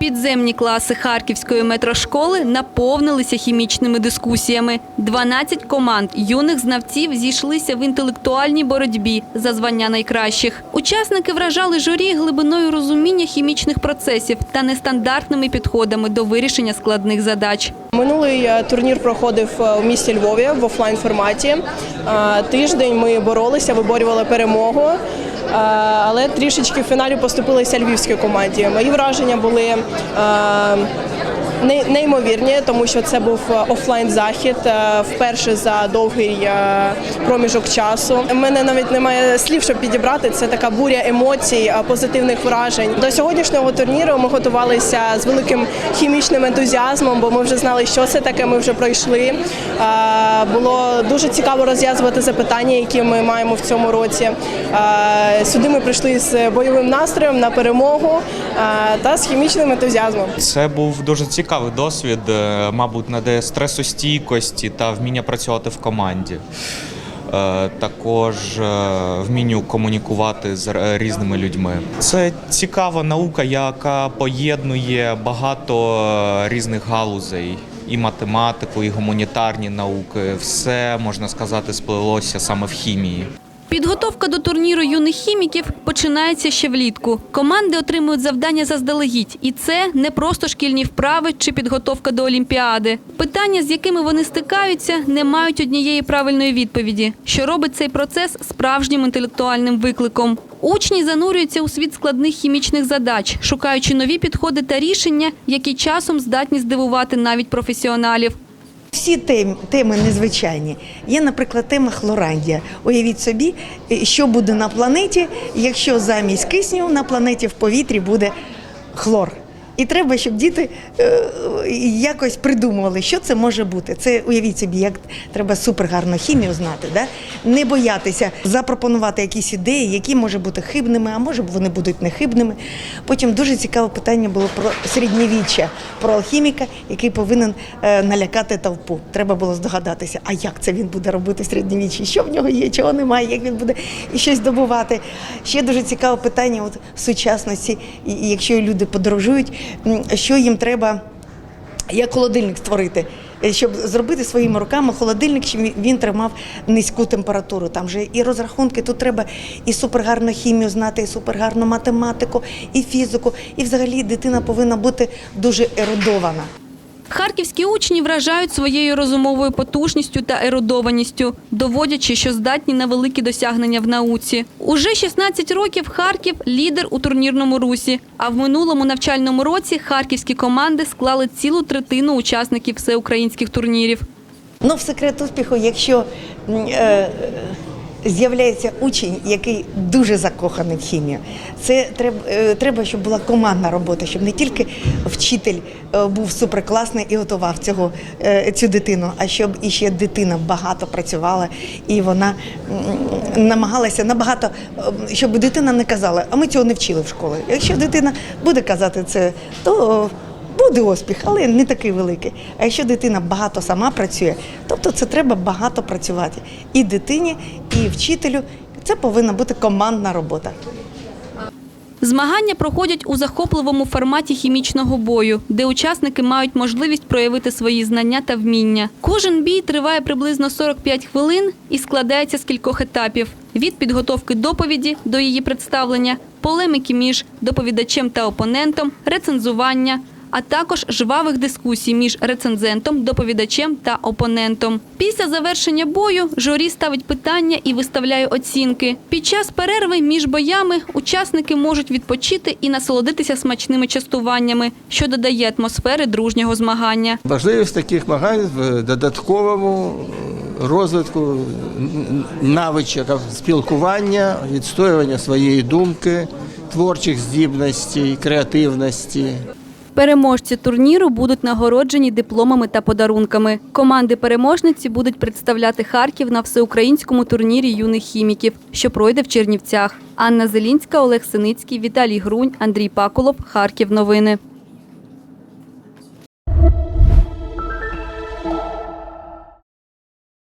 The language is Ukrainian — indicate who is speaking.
Speaker 1: Підземні класи Харківської метрошколи наповнилися хімічними дискусіями. 12 команд юних знавців зійшлися в інтелектуальній боротьбі за звання найкращих. Учасники вражали журі глибиною розуміння хімічних процесів та нестандартними підходами до вирішення складних задач.
Speaker 2: Минулий е, турнір проходив е, у місті Львові в офлайн форматі. Е, Тиждень ми боролися, виборювали перемогу, але трішечки в фіналі поступилися львівській команді. Мої враження були е, неймовірні, тому що це був офлайн захід е, вперше за довгий е, проміжок часу. У мене навіть немає слів, щоб підібрати. Це така буря емоцій, е, позитивних вражень. До сьогоднішнього турніру ми готувалися з великим хімічним ентузіазмом, бо ми вже знали, що це таке. Ми вже пройшли. Е, Було дуже цікаво розв'язувати запитання, які ми маємо в цьому році. Е, Сюди ми прийшли з бойовим настроєм на перемогу е, та з хімічним ентузіазмом.
Speaker 3: Це був дуже цікавий досвід, е, мабуть, надає стресостійкості та вміння працювати в команді. Е, Також е, вмінню комунікувати з різними людьми. Це цікава наука, яка поєднує багато різних галузей. І математику, і гуманітарні науки. Все можна сказати сплелося саме в хімії.
Speaker 1: Підготовка до турніру юних хіміків починається ще влітку. Команди отримують завдання заздалегідь, і це не просто шкільні вправи чи підготовка до олімпіади. Питання, з якими вони стикаються, не мають однієї правильної відповіді, що робить цей процес справжнім інтелектуальним викликом. Учні занурюються у світ складних хімічних задач, шукаючи нові підходи та рішення, які часом здатні здивувати навіть професіоналів.
Speaker 4: Всі тем- теми незвичайні. Є, наприклад, тема хлорандія. Уявіть собі, е, що буде на планеті, якщо замість кисню на планеті в повітрі буде хлор. І треба, щоб діти е, якось придумували, що це може бути. Це уявіть собі, як треба супергарну хімію знати, да? не боятися запропонувати якісь ідеї, які може бути хибними, а може вони будуть нехибними. Потім дуже цікаве питання було про середньовіччя, про алхіміка, який повинен е, налякати толпу. Треба було здогадатися, а як це він буде робити в середньовіччі, що в нього є, чого немає, як він буде і щось добувати. Ще дуже цікаве питання от, в сучасності, і- якщо люди подорожують, що їм треба як холодильник створити, е, щоб зробити своїми руками холодильник, щоб він- тримав низьку температуру. Там же і розрахунки, тут треба і супергарну хімію знати, і супергарну математику, і фізику. І взагалі дитина повинна бути дуже ерудована.
Speaker 1: Харківські учні вражають своєю розумовою потужністю та ерудованістю, доводячи, що здатні на великі досягнення в науці. Уже 16 років Харків лідер у турнірному русі. А в минулому навчальному році харківські команди склали цілу третину учасників всеукраїнських турнірів.
Speaker 4: Ну, в секрет успіху, якщо е, з'являється учень, який дуже закоханий в хімію, це треба, е, треба, щоб була командна робота, щоб не тільки вчитель е, був суперкласний і готував цього, е, цю дитину, а щоб іще дитина багато працювала і вона намагалася набагато, щоб дитина не казала, а ми цього не вчили в школі. Якщо дитина буде казати це, то Буде успіх, але не такий великий. А якщо дитина багато сама працює, тобто це треба багато працювати і дитині, і вчителю. Це повинна бути командна робота.
Speaker 1: Змагання проходять у захопливому форматі хімічного бою, де учасники мають можливість проявити свої знання та вміння. Кожен бій триває приблизно 45 хвилин і складається з кількох етапів: від підготовки доповіді до її представлення, полеміки між доповідачем та опонентом, рецензування. А також жвавих дискусій між рецензентом, доповідачем та опонентом. Після завершення бою журі ставить питання і виставляє оцінки. Під час перерви між боями учасники можуть відпочити і насолодитися смачними частуваннями, що додає атмосфери дружнього змагання.
Speaker 5: Важливість таких змагань в додатковому розвитку навичок спілкування, відстоювання своєї думки, творчих здібностей, креативності.
Speaker 1: Переможці турніру будуть нагороджені дипломами та подарунками. Команди переможниці будуть представляти Харків на всеукраїнському турнірі юних хіміків, що пройде в Чернівцях. Анна Зелінська, Олег Синицький, Віталій Грунь, Андрій Пакулов. Харків. Новини.